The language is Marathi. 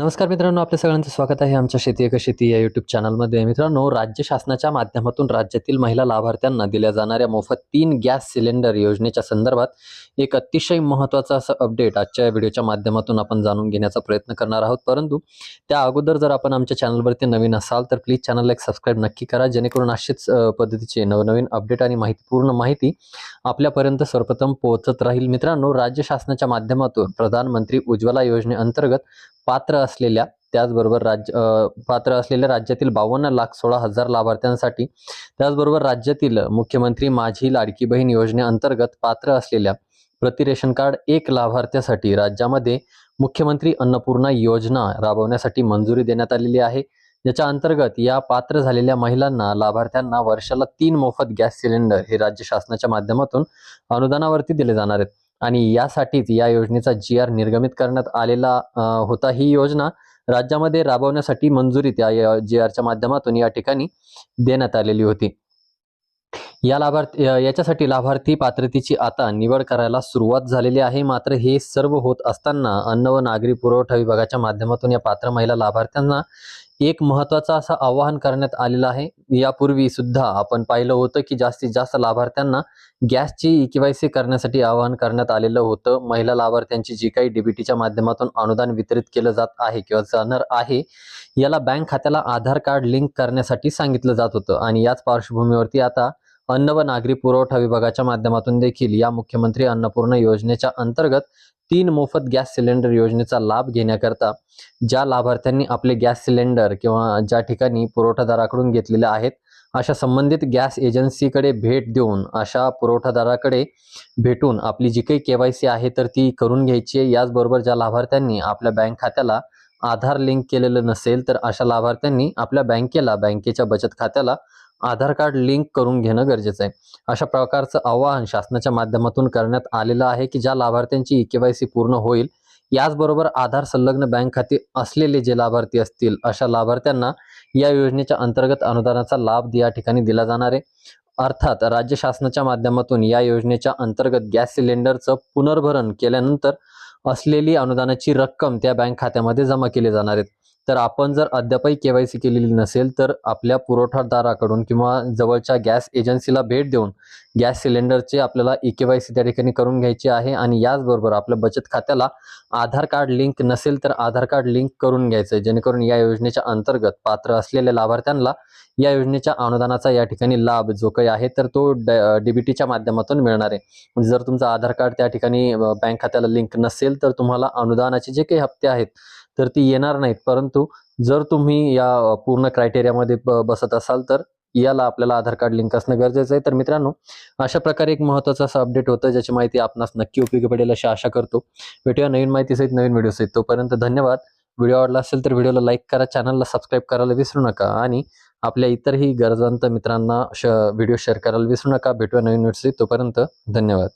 नमस्कार मित्रांनो आपल्या सगळ्यांचं स्वागत आहे आमच्या शेती एक शेती या युट्यूब चॅनलमध्ये मित्रांनो राज्य शासनाच्या माध्यमातून राज्यातील महिला लाभार्थ्यांना दिल्या जाणाऱ्या मोफत तीन गॅस सिलेंडर योजनेच्या संदर्भात एक अतिशय महत्त्वाचं असं अपडेट आजच्या या व्हिडिओच्या माध्यमातून आपण जाणून घेण्याचा प्रयत्न करणार आहोत. परंतु त्या अगोदर जर आपण आमच्या चॅनलवरती नवीन असाल तर प्लीज चॅनलला एक सबस्क्राईब नक्की करा जेणेकरून अशीच पद्धतीचे नवनवीन अपडेट आणि माहितीपूर्ण माहिती आपल्यापर्यंत सर्वप्रथम पोहोचत राहील. मित्रांनो राज्य शासनाच्या माध्यमातून प्रधानमंत्री उज्ज्वला योजनेअंतर्गत पात्र असलेल्या त्याचबरोबर राज्य पात्र असलेल्या राज्यातील बावन्न लाख सोळा हजार लाभार्थ्यांसाठी त्याचबरोबर राज्यातील मुख्यमंत्री माझी लाडकी बहीण योजनेअंतर्गत पात्र असलेल्या प्रति रेशन कार्ड एक लाभार्थ्यासाठी राज्यामध्ये मुख्यमंत्री अन्नपूर्णा योजना राबवण्यासाठी मंजुरी देण्यात आलेली आहे. ज्याच्या अंतर्गत या पात्र झालेल्या महिलांना लाभार्थ्यांना वर्षाला तीन मोफत गॅस सिलेंडर हे राज्य शासनाच्या माध्यमातून अनुदानावरती दिले जाणार आहेत. आणि यासाठीच या योजनेचा जी आर निर्गमित करण्यात आलेला होता ही योजना राज्यामध्ये राबवण्यासाठी मंजुरी त्या जी आरच्या माध्यमातून या ठिकाणी देण्यात आलेली होती. या लाभार्थी याच्यासाठी लाभार्थी पात्रतेची आता निवड करायला सुरुवात झालेली आहे. मात्र हे सर्व होत असताना अन्न व नागरी पुरवठा विभागाच्या माध्यमातून या पात्र महिला लाभार्थ्यांना एक महत्वाचं असं आवाहन करण्यात आलेलं आहे. यापूर्वी सुद्धा आपण पाहिलं होतं की जास्तीत जास्त लाभार्थ्यांना गॅसची ई केवायसी करण्यासाठी आवाहन करण्यात आलेलं होतं. महिला लाभार्थ्यांची जी काही डीबीटीच्या माध्यमातून अनुदान वितरित केलं जात आहे किंवा जाणार आहे याला बँक खात्याला आधार कार्ड लिंक करण्यासाठी सांगितलं जात होतं. आणि याच पार्श्वभूमीवरती आता अन्न व नागरी पुरवठा विभागाच्या माध्यमातून देखील या मुख्यमंत्री अन्नपूर्णा योजनेच्या अंतर्गत तीन मोफत गॅस सिलेंडर योजनेचा लाभ घेण्याकरता ज्या लाभार्थ्यांनी आपले गॅस सिलेंडर किंवा ज्या ठिकाणी पुरवठादाराकडून घेतलेले आहेत अशा संबंधित गॅस एजन्सीकडे भेट देऊन अशा पुरवठादाराकडे भेटून आपली जी काही केवायसी आहे तर ती करून घ्यायची आहे. याचबरोबर ज्या लाभार्थ्यांनी आपल्या बँक खात्याला आधार लिंक केलेलं नसेल तर अशा लाभार्थ्यांनी आपल्या बँकेला बँकेच्या बचत खात्याला आधार कार्ड लिंक करून घेणं गरजेचं आहे. अशा प्रकारचं आवाहन शासनाच्या माध्यमातून करण्यात आलेलं आहे की ज्या लाभार्थ्यांची ई केवायसी पूर्ण होईल याचबरोबर आधार संलग्न बँक खाते असलेले जे लाभार्थी असतील अशा लाभार्थ्यांना या योजनेच्या अंतर्गत अनुदानाचा लाभ या ठिकाणी दिला जाणार आहे. अर्थात राज्य शासनाच्या माध्यमातून या योजनेच्या अंतर्गत गॅस सिलेंडरचं पुनर्भरण केल्यानंतर असलेली अनुदानाची रक्कम त्या बँक खात्यामध्ये जमा केली जाणार आहेत तर आपण जर अद्यापही केवायसी केलेली नसेल तर आपल्या पुरवठादाराकडून किंवा जवळच्या गॅस एजन्सीला भेट देऊन गॅस सिलेंडरचे आपल्याला ई के वाय सी त्या ठिकाणी करून घ्यायची आहे आणि याचबरोबर आपल्या बचत खात्याला आधार कार्ड लिंक नसेल तर आधार कार्ड लिंक करून घ्यायचं आहे. जेणेकरून या योजनेच्या अंतर्गत पात्र असलेल्या लाभार्थ्यांना या योजनेच्या अनुदानाचा या ठिकाणी लाभ जो काही आहे तर तो डीबीटीच्या माध्यमातून मिळणार आहे. म्हणजे जर तुमचं आधार कार्ड त्या ठिकाणी बँक खात्याला लिंक नसेल तर तुम्हाला अनुदानाचे जे काही हप्ते आहेत तर ती येणार नाहीत. परंतु जर तुम्ही या पूर्ण क्रायटेरियामध्ये ब- बसत असाल तर याला आपल्याला आधार कार्ड लिंक असणं गरजेचं आहे. तर मित्रांनो अशा प्रकारे एक महत्त्वाचं असं अपडेट होतं ज्याची माहिती आपणास नक्की उपयोगी पडेल अशी आशा करतो. भेटूया नवीन माहितीसहित नवीन व्हिडिओसहित तोपर्यंत धन्यवाद. व्हिडिओ आवडला असेल तर व्हिडिओला लाईक करा चॅनलला सबस्क्राईब करायला विसरू नका आणि आपल्या इतरही गरजवंत मित्रांना श व्हिडिओ शेअर करायला विसरू नका. भेटूया नवीन व्हिडिओसहित तोपर्यंत धन्यवाद.